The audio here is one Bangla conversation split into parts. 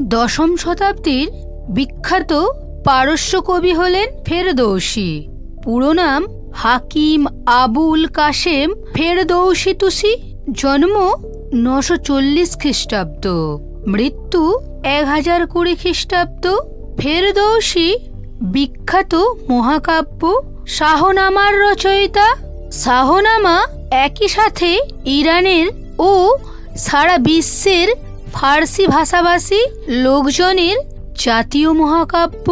দশম শতাব্দীর বিখ্যাত পারস্য কবি হলেন ফেরদৌসি। পুরো নাম হাকিম আবুল কাশেম ফেরদৌসি তুসি। জন্ম নশো চল্লিশ খ্রিস্টাব্দ। মৃত্যু এক হাজার কুড়ি খ্রিস্টাব্দ। ফেরদৌসি বিখ্যাত মহাকাব্য শাহনামার রচয়িতা। শাহনামা একই সাথে ইরানের ও সারা বিশ্বের ফার্সি ভাষাভাষী লোকজনের জাতীয় মহাকাব্য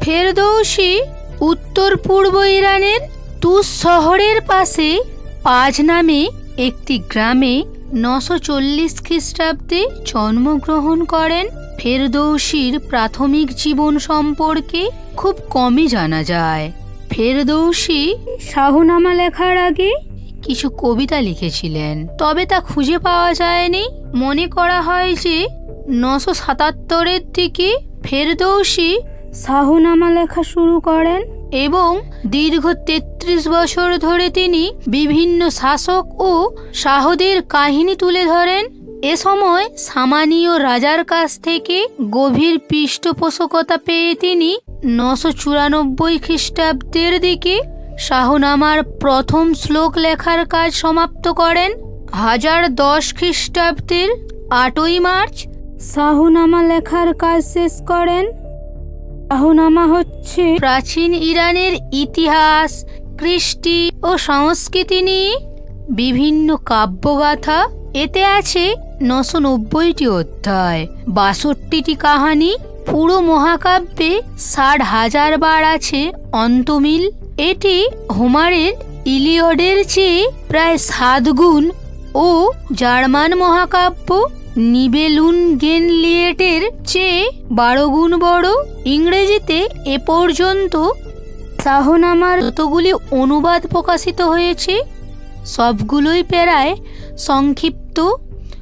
ফেরদৌসি উত্তর পূর্ব ইরানের তুস শহরের পাশে পাজ নামে একটি গ্রামে নশো চল্লিশ খ্রিস্টাব্দে জন্মগ্রহণ করেন ফেরদৌসির প্রাথমিক জীবন সম্পর্কে খুব কমই জানা যায়। ফেরদৌসি শাহনামা লেখার আগে কিছু কবিতা লিখেছিলেন। তবে তা খুঁজে পাওয়া যায়নি। মনে করা হয় যে নশো সাতাত্তরের দিকে ফেরদৌসি শাহনামা লেখা শুরু করেন এবং দীর্ঘ তেত্রিশ বছর ধরে তিনি বিভিন্ন শাসক ও শাহদের কাহিনী তুলে ধরেন। এ সময় সামানীয় রাজার কাছ থেকে গভীর পৃষ্ঠপোষকতা পেয়ে তিনি নশো চুরানব্বই খ্রিস্টাব্দের দিকে শাহনামার প্রথম শ্লোক লেখার কাজ সমাপ্ত করেন হাজার দশ খ্রিস্টাব্দের আটই মার্চ। শাহনামা লেখার কাজ শেষ করেন। শাহনামা হচ্ছে প্রাচীন ইরানের ইতিহাস, কৃষ্টি ও সংস্কৃতি নিয়ে বিভিন্ন কাব্যগাথা। এতে আছে নশো নব্বইটি অধ্যায়, বাষট্টিটি কাহানি। পুরো মহাকাব্যে ষাট হাজার বার আছে অন্তমিল। এটি হোমারের ইলিয়ডের চেয়ে প্রায় সাত গুণ ও জার্মান মহাকাব্য নিবেলুন গেনলিয়েটের চেয়ে বারো গুণ বড়। ইংরেজিতে এ পর্যন্ত শাহনামার যতগুলি অনুবাদ প্রকাশিত হয়েছে, সবগুলোই প্রায় সংক্ষিপ্ত।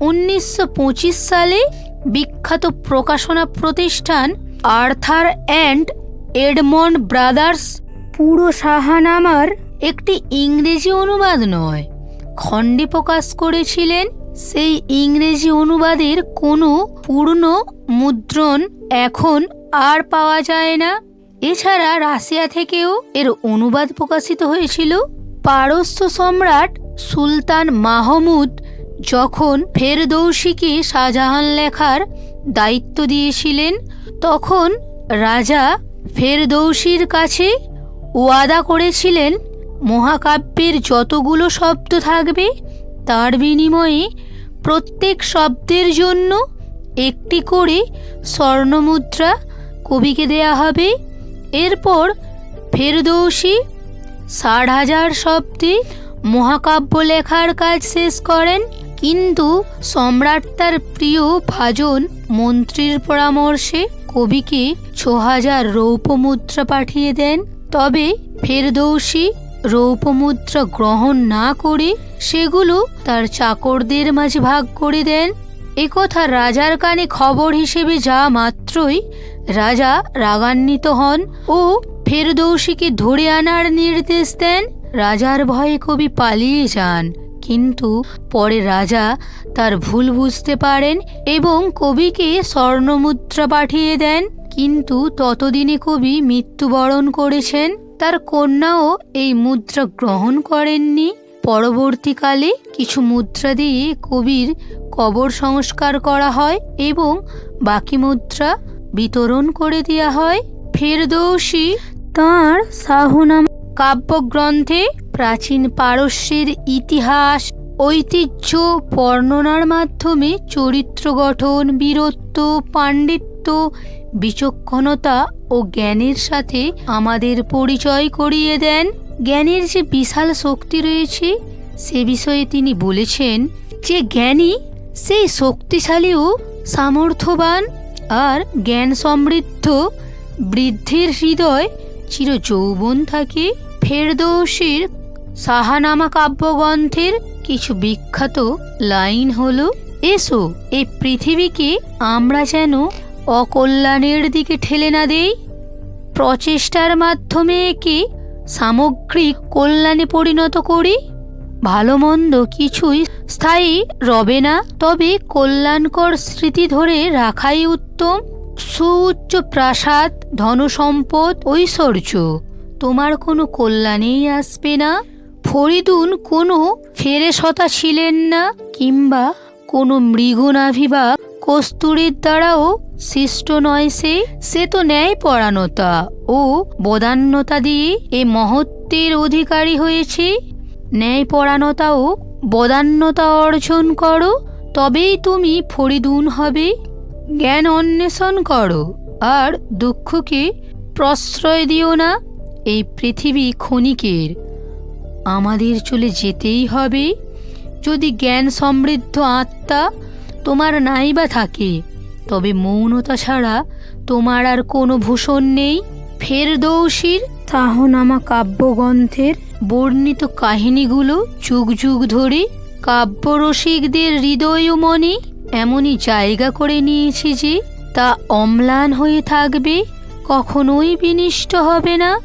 উনিশশো পঁচিশ সালে বিখ্যাত প্রকাশনা প্রতিষ্ঠান আর্থার অ্যান্ড এডমন্ড ব্রাদার্স পুরো শাহানামার একটি ইংরেজি অনুবাদ নয়। খণ্ডে প্রকাশ করেছিলেন সেই ইংরেজি অনুবাদের কোনো পূর্ণ মুদ্রণ এখন আর পাওয়া যায় না। এছাড়া রাশিয়া থেকেও এর অনুবাদ প্রকাশিত হয়েছিল। পারস্য সম্রাট সুলতান মাহমুদ যখন ফেরদৌসিকে শাহজাহান লেখার দায়িত্ব দিয়েছিলেন, তখন রাজা ফেরদৌসির কাছে ওয়াদা করেছিলেন, মহাকাব্যের যতগুলো শব্দ থাকবে, তার বিনিময়ে প্রত্যেক শব্দের জন্য একটি করে স্বর্ণমুদ্রা কবিকে দেয়া হবে। এরপর ফেরদৌসি ষাট হাজার শব্দে মহাকাব্য লেখার কাজ শেষ করেন, কিন্তু সম্রাট তার প্রিয় ভাজন মন্ত্রীর পরামর্শে কবিকে ছ হাজার রৌপমুদ্রা পাঠিয়ে দেন। তবে ফেরদৌসি রৌপমুদ্রা গ্রহণ না করে সেগুলো তার চাকরদের মাঝে ভাগ করে দেন। একথা রাজার কানে খবর হিসেবে যা মাত্রই রাজা রাগান্বিত হন ও ফেরদৌসিকে ধরে আনার নির্দেশ দেন। রাজার ভয়ে কবি পালিয়ে যান, কিন্তু পরে রাজা তার ভুল বুঝতে পারেন এবং কবিকে স্বর্ণমুদ্রা পাঠিয়ে দেন। কিন্তু ততদিনে কবি মৃত্যুবরণ করেছেন। তার কন্যাও এই মুদ্রা গ্রহণ করেননি। পরবর্তীকালে কিছু মুদ্রা দিয়ে কবির কবর সংস্কার করা হয় এবং বাকি মুদ্রা বিতরণ করে দেওয়া হয়। ফেরদৌসি তাঁর শাহনাম কাব্যগ্রন্থে প্রাচীন পারস্যের ইতিহাস, ঐতিহ্য, বর্ণনার মাধ্যমে চরিত্র গঠন, বীরত্ব, পাণ্ডিত্য বিচক্ষণতা ও জ্ঞানের সাথে আমাদের পরিচয় করিয়ে দেন। জ্ঞানের যে বিশাল শক্তি রয়েছে, সে বিষয়ে তিনি বলেছেন যে জ্ঞানী সেই শক্তিশালী ও সামর্থ্যবান আর জ্ঞান সমৃদ্ধ। বৃদ্ধির হৃদয় চির যৌবন থাকে। ফেরদৌসির সাহানামা কাব্যগ্রন্থের কিছু বিখ্যাত লাইন হলো, এসো, এই পৃথিবীকে আমরা যেন অকল্যাণের দিকে ঠেলে না দেই? প্রচেষ্টার মাধ্যমে একে সামগ্রিক কল্যাণে পরিণত করি? ভালো মন্দ কিছুই স্থায়ী রবে না, তবে কল্যাণকর স্মৃতি ধরে রাখাই উত্তম। সুউচ্চ প্রাসাদ, ধনসম্পদ, ঐশ্বর্য, তোমার কোনো কল্যাণেই আসবে না। ফরিদুন কোনো ফেরেশতা ছিলেন না, কিংবা কোনো মৃগনাভি বা কস্তুরীর দ্বারাও সৃষ্ট নয় সে সে তো ন্যায় পরাণতা ও বদান্যতা দিয়ে এ মহত্বের অধিকারী হয়েছে। ন্যায় ও বদান্যতা অর্জন করো, তবেই তুমি ফরিদুন হবে। জ্ঞান অন্বেষণ করো, আর দুঃখকে প্রশ্রয় দিও না। এই পৃথিবী ক্ষণিকের, আমাদের চলে যেতেই হবে। যদি জ্ঞান সমৃদ্ধ আত্মা তোমার নাইবা থাকে তবে মৌনতা ছাড়া তোমার আর কোনো ভূষণ নেই। ফেরদৌসির তাহনামা কাব্যগ্রন্থের বর্ণিত কাহিনীগুলো যুগ যুগ ধরে কাব্যরসিকদের হৃদয় ও মনে এমনই জায়গা করে নিয়েছে যে তা অম্লান হয়ে থাকবে কখনোই বিনিষ্ট হবে না।